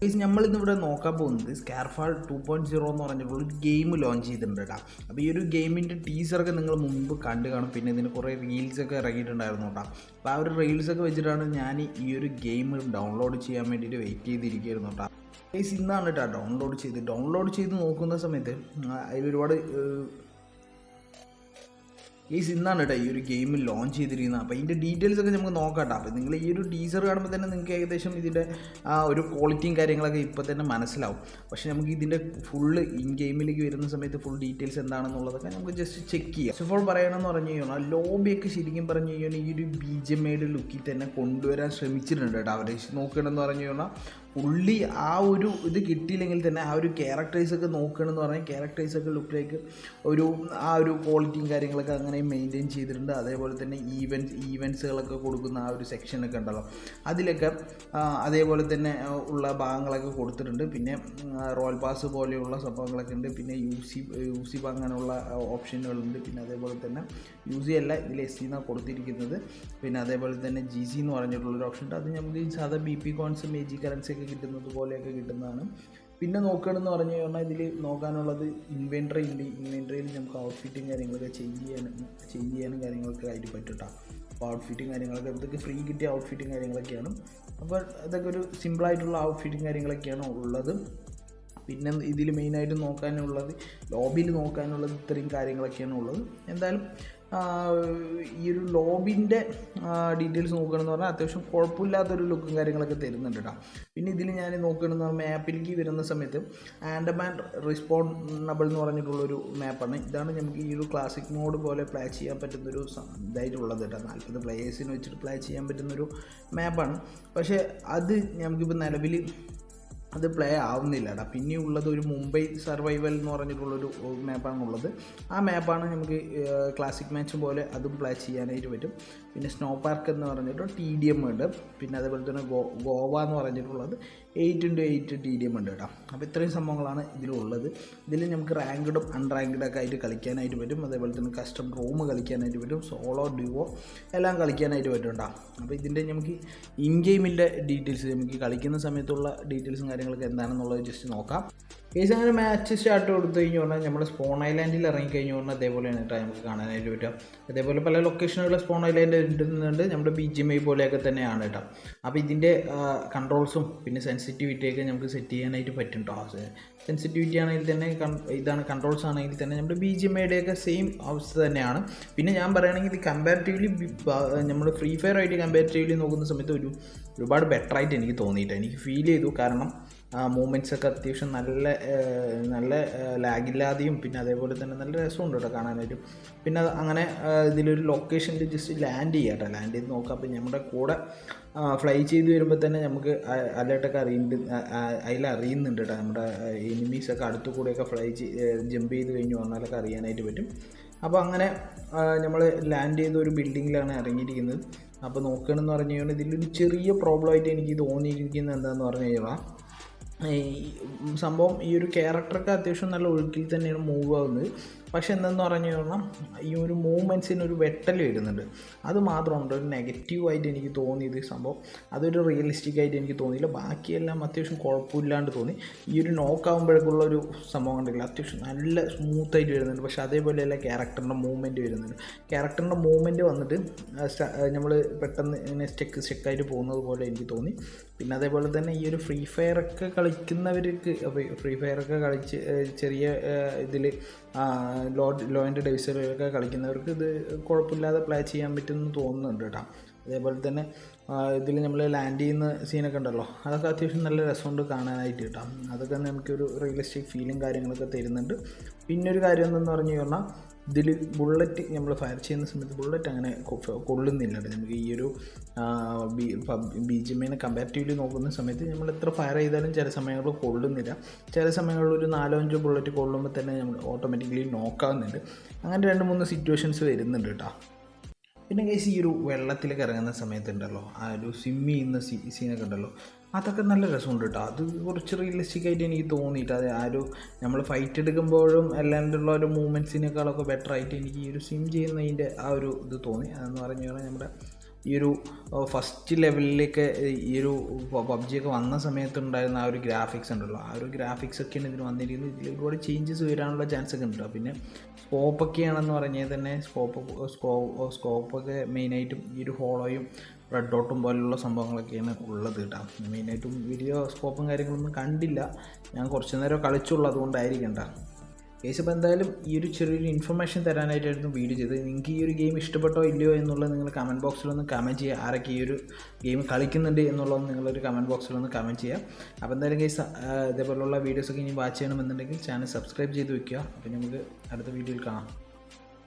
Guys നമ്മൾ ഇന്നിവിടെ നോക്കാൻ പോകുന്നത് സ്കാർഫാൾ ടു പോയിന്റ് സീറോ എന്ന് പറഞ്ഞിട്ടുള്ള ഒരു ഗെയിം ലോഞ്ച് ചെയ്തിട്ടുണ്ട് കേട്ടോ അപ്പോൾ ഈ ഒരു ഗെയിമിന്റെ ടീസറൊക്കെ നിങ്ങൾ മുമ്പ് കണ്ടു കാണും. പിന്നെ ഇതിന് കുറേ റീൽസൊക്കെ ഇറങ്ങിയിട്ടുണ്ടായിരുന്നു കേട്ടോ അപ്പോൾ ആ ഒരു റീൽസൊക്കെ വെച്ചിട്ടാണ് ഞാൻ ഈ ഒരു ഗെയിം ഡൗൺലോഡ് ചെയ്യാൻ വേണ്ടിയിട്ട് വെയിറ്റ് ചെയ്തിരിക്കുകയായിരുന്നു കേട്ടോ ഗൈസ് ഇന്നാണ് കേട്ടോ ഡൗൺലോഡ് ചെയ്ത് ഡൗൺലോഡ് ചെയ്ത് നോക്കുന്ന സമയത്ത് അതിൽ ഒരുപാട് ഈ ഇന്നാണ് കേട്ടോ ഈ ഒരു ഗെയിം ലോഞ്ച് ചെയ്തിരിക്കുന്നത്. അപ്പോൾ ഇതിന്റെ ഡീറ്റെയിൽസ് ഒക്കെ നമുക്ക് നോക്കാം കേട്ടോ. അപ്പോൾ നിങ്ങൾ ഈ ഒരു ടീസർ കാണുമ്പോൾ തന്നെ നിങ്ങൾക്ക് ഏകദേശം ഇതിന്റെ ആ ഒരു ക്വാളിറ്റിയും കാര്യങ്ങളൊക്കെ ഇപ്പോൾ തന്നെ മനസ്സിലാവും. പക്ഷേ നമുക്ക് ഇതിന്റെ ഫുള്ള് ഇൻ ഗെയിമിലേക്ക് വരുന്ന സമയത്ത് ഫുൾ ഡീറ്റെയിൽസ് എന്താണെന്നുള്ളതൊക്കെ നമുക്ക് ജസ്റ്റ് ചെക്ക് ചെയ്യാം. ഓഫ് ഓൾ പറയണമെന്ന് പറഞ്ഞു കഴിഞ്ഞാൽ ലോബിയൊക്കെ ശരിക്കും പറഞ്ഞു കഴിഞ്ഞാൽ ഈ ഒരു ബി ജെ എമ്മയുടെ ലുക്കിൽ തന്നെ കൊണ്ടുവരാൻ ശ്രമിച്ചിട്ടുണ്ട് കേട്ടോ അവർ നോക്കണമെന്ന് പറഞ്ഞു കഴിഞ്ഞാൽ പുള്ളി ആ ഒരു ഇത് കിട്ടിയില്ലെങ്കിൽ തന്നെ ആ ഒരു ക്യാരക്ടേഴ്സ് ഒക്കെ നോക്കണമെന്ന് പറഞ്ഞാൽ ക്യാരക്ടേഴ്സ് ഒക്കെ ലുക്കിലേക്ക് ഒരു ആ ഒരു ക്വാളിറ്റിയും കാര്യങ്ങളൊക്കെ അങ്ങനെ മെയിന്റെയിൻ ചെയ്തിട്ടുണ്ട്. അതേപോലെ തന്നെ ഈവൻസ് ഈവൻസുകളൊക്കെ കൊടുക്കുന്ന ആ ഒരു സെക്ഷനൊക്കെ ഉണ്ടല്ലോ. അതിലൊക്കെ അതേപോലെ തന്നെ ഉള്ള ഭാഗങ്ങളൊക്കെ കൊടുത്തിട്ടുണ്ട്. പിന്നെ റോയൽ പാസ് പോലെയുള്ള സംഭവങ്ങളൊക്കെ ഉണ്ട്. പിന്നെ യു സി യു സി അങ്ങനെയുള്ള ഓപ്ഷനുകളുണ്ട് പിന്നെ അതേപോലെ തന്നെ യു സി അല്ല ഇതിൽ എസ് സി എന്നാണ് കൊടുത്തിരിക്കുന്നത്. പിന്നെ അതേപോലെ തന്നെ ജി സി എന്ന് പറഞ്ഞിട്ടുള്ളൊരു ഓപ്ഷൻ ഉണ്ട്. അത് നമുക്ക് സാധാരണ സാധാ ബി പി കോൺസ് മേജി കറൻസി ഒക്കെ കിട്ടുന്നത് പോലെയൊക്കെ കിട്ടുന്നതാണ്. പിന്നെ നോക്കുകയാണെന്ന് പറഞ്ഞു കഴിഞ്ഞാൽ ഇതിൽ നോക്കാനുള്ളത് ഇൻവെൻട്രി ഉണ്ട് ഇൻവെൻട്രിയിൽ നമുക്ക് ഔട്ട്ഫിറ്റും കാര്യങ്ങളൊക്കെ ചെയ്യാനും ചെയ്യാനും കാര്യങ്ങളൊക്കെ ആയിട്ട് പറ്റും കേട്ടോ അപ്പോൾ ഔട്ട്ഫിറ്റും കാര്യങ്ങളൊക്കെ ഇതൊക്കെ ഫ്രീ കിട്ടിയ ഔട്ട്ഫിറ്റും കാര്യങ്ങളൊക്കെയാണ്. അപ്പോൾ ഇതൊക്കെ ഒരു സിമ്പിളായിട്ടുള്ള ഔട്ട്ഫിറ്റും കാര്യങ്ങളൊക്കെയാണ് ഉള്ളത്. പിന്നെ ഇതിൽ മെയിനായിട്ട് നോക്കാനുള്ളത് ലോബിയിൽ നോക്കാനുള്ളത് ഇത്രയും കാര്യങ്ങളൊക്കെയാണ് ഉള്ളത്. എന്തായാലും ഈ ഒരു ലോബിന്റെ ഡീറ്റെയിൽസ് നോക്കുകയാണെന്ന് പറഞ്ഞാൽ അത്യാവശ്യം കുഴപ്പമില്ലാത്തൊരു ലുക്കും കാര്യങ്ങളൊക്കെ തരുന്നുണ്ട് കേട്ടോ പിന്നെ ഇതിൽ ഞാൻ നോക്കുകയാണെന്ന് പറഞ്ഞാൽ മാപ്പിലേക്ക് വരുന്ന സമയത്ത് ആൻഡമാൻ റിസ്പോണ്ടബിൾ എന്ന് പറഞ്ഞിട്ടുള്ളൊരു മാപ്പാണ് ഇതാണ് നമുക്ക് ഈ ഒരു ക്ലാസിക് മോഡ് പോലെ പ്ലേ ചെയ്യാൻ പറ്റുന്നൊരു ഇതായിട്ടുള്ളത് കേട്ടോ നാൽപ്പത് പ്ലേയേഴ്സിന് വെച്ചിട്ട് പ്ലേ ചെയ്യാൻ പറ്റുന്നൊരു മാപ്പാണ് പക്ഷേ അത് നമുക്കിപ്പോൾ നിലവിൽ അത് പ്ലേ ആവുന്നില്ലടാ. പിന്നെ ഉള്ളത് ഒരു മുംബൈ സർവൈവൽ എന്ന് പറഞ്ഞിട്ടുള്ളൊരു മാപ്പാണ് ഉള്ളത് ആ മാപ്പാണ് നമുക്ക് ക്ലാസിക് മാച്ച് പോലെ അതും പ്ലേ ചെയ്യാനായിട്ട് പറ്റും. പിന്നെ സ്നോ പാർക്ക് എന്ന് പറഞ്ഞിട്ട് ടി ഡി എം ഉണ്ട്. പിന്നെ അതേപോലെ തന്നെ ഗോവ എന്ന് പറഞ്ഞിട്ടുള്ളത് eight into eight T D M ഉണ്ട് കേട്ടോ. അപ്പോൾ ഇത്രയും സംഭവങ്ങളാണ് ഇതിലുള്ളത്. ഇതിൽ നമുക്ക് റാങ്ക്ഡും അൺറാങ്ക്ഡൊക്കെ ആയിട്ട് കളിക്കാനായിട്ട് പറ്റും. അതേപോലെ തന്നെ കസ്റ്റം റൂം കളിക്കാനായിട്ട് പറ്റും. സോളോ ഡ്യുവോ എല്ലാം കളിക്കാനായിട്ട് പറ്റും കേട്ടോ. അപ്പോൾ ഇതിന്റെ നമുക്ക് ഇൻ ഗെയിമിന്റെ ഡീറ്റെയിൽസ് നമുക്ക് കളിക്കുന്ന സമയത്തുള്ള ഡീറ്റെയിൽസും കാര്യങ്ങളൊക്കെ എന്താണെന്നുള്ളത് ജസ്റ്റ് നോക്കാം. കേസ് അങ്ങനെ മാച്ച് സ്റ്റാർട്ട് കൊടുത്തു കഴിഞ്ഞു പറഞ്ഞാൽ നമ്മൾ സ്പോൺ ഐലാൻഡിൽ ഇറങ്ങി കഴിഞ്ഞു പറഞ്ഞാൽ അതേപോലെയാണ് കേട്ടോ നമുക്ക് കാണാനായിട്ട് പറ്റുക. അതേപോലെ പല ലൊക്കേഷനുകളിൽ സ്പോൺ ഐലാൻഡ് ഇടുന്നുണ്ട് നമ്മുടെ ബി ജി എം ഐ പോലെയൊക്കെ തന്നെയാണ് കേട്ടോ. അപ്പോൾ ഇതിന്റെ കൺട്രോൾസും പിന്നെ സെൻസിറ്റിവിറ്റിയൊക്കെ നമുക്ക് സെറ്റ് ചെയ്യാനായിട്ട് പറ്റും കേട്ടോ സെൻസിറ്റിവിറ്റി ആണെങ്കിൽ തന്നെ ഇതാണ് കൺട്രോൾസ് ആണെങ്കിൽ തന്നെ നമ്മുടെ ബി ജി എം സെയിം അവസ്ഥ തന്നെയാണ്. പിന്നെ ഞാൻ പറയുകയാണെങ്കിൽ ഇത് കമ്പാരിറ്റീവ്ലി നമ്മൾ ഫ്രീ ഫയർ ആയിട്ട് കമ്പാരിറ്റീവ്ലി നോക്കുന്ന സമയത്ത് ഒരു ഒരുപാട് ബെറ്റർ ആയിട്ട് എനിക്ക് തോന്നിയിട്ട് എനിക്ക് ഫീൽ ചെയ്തു. കാരണം മൂമെന്റ്സ് ഒക്കെ അത്യാവശ്യം നല്ല നല്ല ലാഗില്ലാതെയും പിന്നെ അതേപോലെ തന്നെ നല്ല രസമുണ്ട് കേട്ടോ കാണാനായിട്ട്. പിന്നെ അങ്ങനെ ഇതിലൊരു ലൊക്കേഷനിൽ ജസ്റ്റ് ലാൻഡ് ചെയ്യാം കേട്ടോ. ലാൻഡ് ചെയ്ത് നോക്കാം. അപ്പം നമ്മുടെ കൂടെ ഫ്ലൈ ചെയ്ത് വരുമ്പോൾ തന്നെ നമുക്ക് അലേർട്ടൊക്കെ അറിയുന്നുണ്ട് അതിൽ അറിയുന്നുണ്ട് കേട്ടോ. നമ്മുടെ എനിമീസൊക്കെ അടുത്തു കൂടെയൊക്കെ ഫ്ലൈ ജമ്പ് ചെയ്ത് കഴിഞ്ഞ് വന്നാലൊക്കെ അറിയാനായിട്ട് പറ്റും. അപ്പോൾ അങ്ങനെ നമ്മൾ ലാൻഡ് ചെയ്ത ഒരു ബിൽഡിങ്ങിലാണ് ഇറങ്ങിയിരിക്കുന്നത്. അപ്പോൾ നോക്കുകയാണെന്ന് പറഞ്ഞു കഴിഞ്ഞാൽ ഇതിലൊരു ചെറിയ പ്രോബ്ലമായിട്ട് എനിക്ക് തോന്നിയിരിക്കുന്നത് എന്താണെന്ന് പറഞ്ഞു കഴിഞ്ഞാൽ സംഭവം ഈ ഒരു ക്യാരക്ടറൊക്കെ അത്യാവശ്യം നല്ല ഒഴുക്കിൽ തന്നെയാണ് മൂവ് ആവുന്നത്. പക്ഷെ എന്തെന്ന് പറഞ്ഞു കഴിഞ്ഞാൽ ഈ ഒരു മൂവ്മെന്റ്സിന് ഒരു വെട്ടൽ വരുന്നുണ്ട്. അത് മാത്രമുണ്ട് ഒരു നെഗറ്റീവായിട്ട് എനിക്ക് തോന്നിയത് സംഭവം. അതൊരു റിയലിസ്റ്റിക് ആയിട്ട് എനിക്ക് തോന്നിയില്ല. ബാക്കിയെല്ലാം അത്യാവശ്യം കുഴപ്പമില്ലാണ്ട് തോന്നി. ഈ ഒരു നോക്കാവുമ്പോഴേക്കുള്ള ഒരു സംഭവം കണ്ടില്ല. അത്യാവശ്യം നല്ല സ്മൂത്തായിട്ട് വരുന്നുണ്ട്. പക്ഷെ അതേപോലെയല്ല ക്യാരക്ടറിന്റെ മൂവ്മെന്റ് വരുന്നുണ്ട്. ക്യാരക്ടറിന്റെ മൂവ്മെന്റ് വന്നിട്ട് നമ്മൾ പെട്ടെന്ന് ഇങ്ങനെ സ്റ്റെക്ക് സ്റ്റെക്കായിട്ട് പോകുന്നത് പോലെ എനിക്ക് തോന്നി. പിന്നെ അതേപോലെ തന്നെ ഈ ഒരു ഫ്രീ ഫയർ ഒക്കെ കളിക്കുന്നവർക്ക് ഫ്രീ ഫയർ ഒക്കെ കളിച്ച് ചെറിയ ഇതിൽ ലോ ലോ ആൻഡ് കളിക്കുന്നവർക്ക് ഇത് കുഴപ്പമില്ലാതെ പ്ലേ ചെയ്യാൻ പറ്റുമെന്ന് തോന്നുന്നുണ്ട് കേട്ടോ. അതേപോലെ തന്നെ ഇതിൽ നമ്മൾ ലാൻഡ് ചെയ്യുന്ന സീനൊക്കെ ഉണ്ടല്ലോ അതൊക്കെ അത്യാവശ്യം നല്ല രസമുണ്ട് കാണാനായിട്ട് കേട്ടോ. അതൊക്കെ നമുക്കൊരു റിയലിസ്റ്റിക് ഫീലും കാര്യങ്ങളൊക്കെ തരുന്നുണ്ട്. പിന്നെ ഒരു കാര്യം എന്തെന്ന് പറഞ്ഞു കഴിഞ്ഞാൽ ഇതിൽ ബുള്ളറ്റ് നമ്മൾ ഫയർ ചെയ്യുന്ന സമയത്ത് ബുള്ളറ്റ് അങ്ങനെ കൊള്ളുന്നില്ല നമുക്ക്. ഈ ഒരു ബി ജി എമ്മിനെ കമ്പാരിറ്റീവ്ലി നോക്കുന്ന സമയത്ത് നമ്മൾ എത്ര ഫയർ ചെയ്താലും ചില സമയങ്ങളിൽ കൊള്ളുന്നില്ല. ചില സമയങ്ങളിൽ ഒരു നാലോ അഞ്ചോ ബുള്ളറ്റ് കൊള്ളുമ്പോൾ തന്നെ നമ്മൾ ഓട്ടോമാറ്റിക്കലി നോക്കാവുന്നുണ്ട് അങ്ങനെ രണ്ട് മൂന്ന് സിറ്റുവേഷൻസ് വരുന്നുണ്ട് കേട്ടോ. പിന്നെ ഗൈസ് ഈ ഒരു വെള്ളത്തിലേക്ക് ഇറങ്ങുന്ന സമയത്തുണ്ടല്ലോ ആ ഒരു സ്വിമ്മ് ചെയ്യുന്ന സീ സീനൊക്കെ ഉണ്ടല്ലോ അതൊക്കെ നല്ല രസമുണ്ട് കേട്ടോ അത് കുറച്ച് റിയലിസ്റ്റിക് ആയിട്ട് എനിക്ക് തോന്നിയിട്ട് അത് ആ ഒരു നമ്മൾ ഫൈറ്റ് എടുക്കുമ്പോഴും അല്ലാണ്ടുള്ള ഒരു മൂവ്മെന്റ്സിനേക്കാളൊക്കെ ബെറ്റർ ആയിട്ട് എനിക്ക് ഈ ഒരു സ്വിം ചെയ്യുന്നതിന്റെ ആ ഒരു ഇത് തോന്നി. അതെന്ന് പറഞ്ഞു കഴിഞ്ഞാൽ നമ്മുടെ ഈ ഒരു ഫസ്റ്റ് ലെവലിലേക്ക് ഈ ഒരു പബ്ജിയൊക്കെ വന്ന സമയത്തുണ്ടായിരുന്ന ആ ഒരു ഗ്രാഫിക്സ് ഉണ്ടല്ലോ. ആ ഒരു ഗ്രാഫിക്സ് ഒക്കെയാണ് ഇതിന് വന്നിരിക്കുന്നത്. ഇതിൽ ഒരുപാട് ചേഞ്ചസ് വരാനുള്ള ചാൻസ് ഒക്കെ ഉണ്ട്. പിന്നെ സ്കോപ്പ് സ്കോപ്പൊക്കെയാണെന്ന് പറഞ്ഞാൽ തന്നെ സ്കോപ്പ് സ്കോ സ്കോപ്പൊക്കെ മെയിനായിട്ടും ഈ ഒരു ഹോളോയും റെഡ് ഡോട്ടും പോലുള്ള സംഭവങ്ങളൊക്കെയാണ് ഉള്ളത് കേട്ടോ. മെയിനായിട്ടും വീഡിയോ സ്കോപ്പും കാര്യങ്ങളൊന്നും കണ്ടില്ല. ഞാൻ കുറച്ച് നേരം കളിച്ചുള്ളൂ അതുകൊണ്ടായിരിക്കും അപ്പോൾ എന്തായാലും ഈ ഒരു ചെറിയൊരു ഇൻഫർമേഷൻ തരാനായിട്ടായിരുന്നു വീഡിയോ ചെയ്തത്. നിങ്ങൾക്ക് ഈ ഒരു ഗെയിം ഇഷ്ടപ്പെട്ടോ ഇല്ലയോ എന്നുള്ളത് നിങ്ങൾ കമന്റ് ബോക്സിലൊന്ന് കമന്റ് ചെയ്യുക. ആരൊക്കെ ഈ ഒരു ഗെയിം കളിക്കുന്നുണ്ട് എന്നുള്ളത് നിങ്ങളൊരു കമന്റ് ബോക്സിലൊന്ന് കമന്റ് ചെയ്യുക. അപ്പോൾ എന്തായാലും കേസ് ഇതേപോലുള്ള വീഡിയോസൊക്കെ ഇനി വാച്ച് ചെയ്യണമെന്നുണ്ടെങ്കിൽ ചാനൽ സബ്സ്ക്രൈബ് ചെയ്ത് വയ്ക്കുക അപ്പോൾ നമുക്ക് അടുത്ത വീഡിയോയിൽ കാണാം.